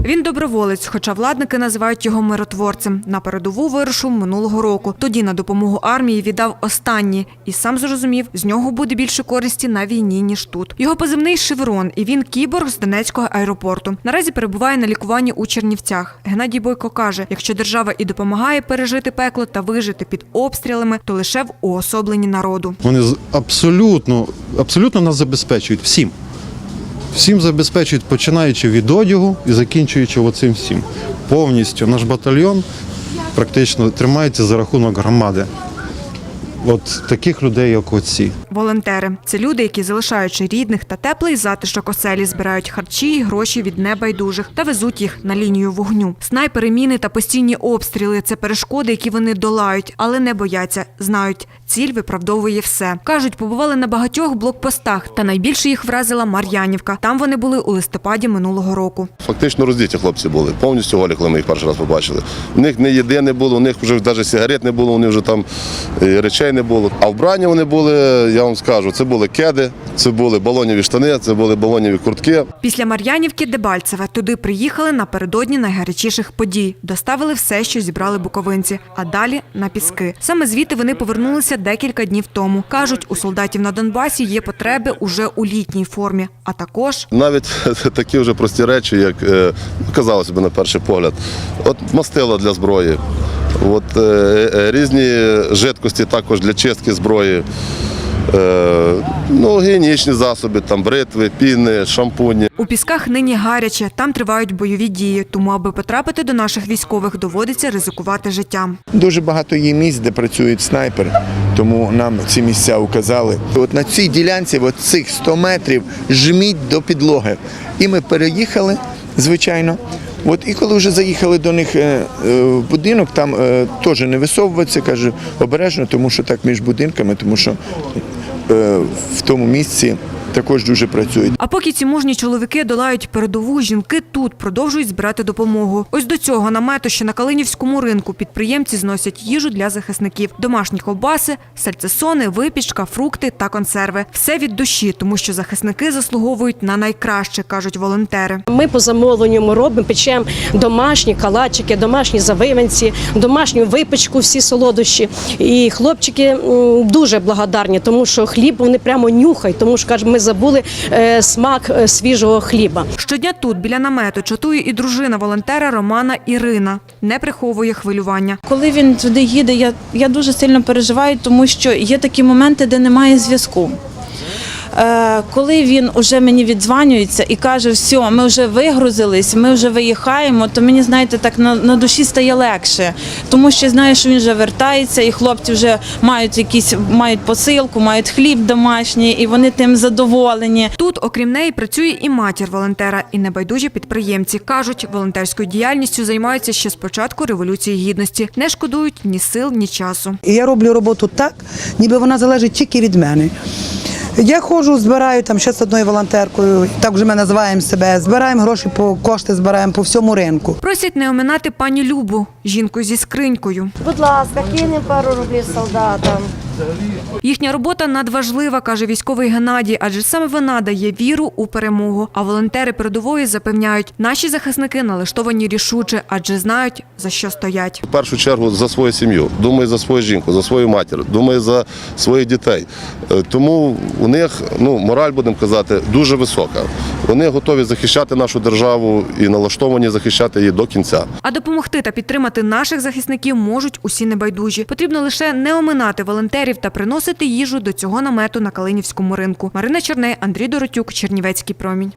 Він доброволець, хоча владники називають його миротворцем. На передову вирушив минулого року. Тоді на допомогу армії віддав останні і сам зрозумів, з нього буде більше користі на війні ніж тут. Його позивний Шеврон, і він кіборг з Донецького аеропорту. Наразі перебуває на лікуванні у Чернівцях. Геннадій Бойко каже: якщо держава і допомагає пережити пекло та вижити під обстрілами, то лише в уособленні народу. Вони абсолютно, абсолютно нас забезпечують всім. Всім забезпечують, починаючи від одягу і закінчуючи оцим всім. Повністю наш батальйон практично тримається за рахунок громади. От таких людей, як оці. Волонтери це люди, які залишаючи рідних та теплий затишок оселі, збирають харчі і гроші від небайдужих та везуть їх на лінію вогню. Снайпери, міни та постійні обстріли це перешкоди, які вони долають, але не бояться. Знають, ціль виправдовує все. кажуть, побували на багатьох блокпостах, та найбільше їх вразила Мар'янівка. Там вони були у листопаді минулого року. Фактично роздіті хлопці були, повністю голі, коли ми їх перший раз побачили. У них не їди не було, у них вже навіть сигарет не було, у них вже там е, речей не було. А вбрані вони були, я вам скажу, це були кеди, це були балоніві штани, це були балоніві куртки. Після Мар'янівки Дебальцеве туди приїхали напередодні найгарячіших подій. Доставили все, що зібрали буковинці, а далі на піски. Саме звідти вони повернулися декілька днів тому. кажуть, у солдатів на Донбасі є потреби уже у літній формі, а також Навіть такі вже прості речі, як е, казалося б на перший погляд, от мастила для зброї, от е, е, різні жидкості також для чистки зброї. Е, ну, гігієнічні засоби, там бритви, піни, шампуні. у пісках нині гаряче. Там тривають бойові дії. Тому, аби потрапити до наших військових, доводиться ризикувати життям. Дуже багато є місць, де працюють снайпери, тому нам ці місця указали. От на цій ділянці, от цих 100 метрів, жміть до підлоги. І ми переїхали, звичайно. От і коли вже заїхали до них е, е, в будинок, там теж не висовуватися, каже, обережно, тому що так між будинками, тому що в тому місці також дуже працюють. А поки ці мужні чоловіки долають передову, жінки тут продовжують збирати допомогу. Ось до цього намету, що на Калинівському ринку підприємці зносять їжу для захисників: домашні ковбаси, сальцесони, випічка, фрукти та консерви. Все від душі, тому що захисники заслуговують на найкраще, кажуть волонтери. Ми по замовленню робимо, печемо домашні калачики, домашні завиванці, домашню випечку, всі солодощі. І хлопчики дуже благодарні, тому що хліб вони прямо нюхають, тому що кажуть, ми забули е, смак е, свіжого хліба. Щодня тут біля намету чатує і дружина волонтера Романа Ірина. Не приховує хвилювання. Коли він туди їде, я, я дуже сильно переживаю, тому що є такі моменти, де немає зв'язку. Е, коли він уже мені віддзванюється і каже, все, ми вже вигрузились, ми вже виїхаємо, то мені, знаєте, так на, на душі стає легше, тому що знаю, що він вже вертається, і хлопці вже мають якісь мають посилку, мають хліб домашній, і вони тим задоволені. Тут, окрім неї, працює і матір волонтера, і небайдужі підприємці. Кажуть, волонтерською діяльністю займаються ще з початку Революції Гідності. Не шкодують ні сил, ні часу. І я роблю роботу так, ніби вона залежить тільки від мене. Я ходжу, збираю там ще з одною волонтеркою, так вже ми називаємо себе. Збираємо гроші по кошти, збираємо по всьому ринку. Просять не оминати пані Любу, жінку зі скринькою. Будь ласка, кинемо пару рублів солдатам. Їхня робота надважлива, каже військовий Геннадій, адже саме вона дає віру у перемогу. А волонтери передової запевняють, наші захисники налаштовані рішуче, адже знають за що стоять. В першу чергу за свою сім'ю, думає за свою жінку, за свою матір, думає за своїх дітей. Е, Тому у них ну мораль, будемо казати, дуже висока. Вони готові захищати нашу державу і налаштовані захищати її до кінця. А допомогти та підтримати наших захисників можуть усі небайдужі. Потрібно лише не оминати волонтерів та приносити їжу до цього намету на Калинівському ринку. Марина Черней, Андрій Доротюк, Чернівецький промінь.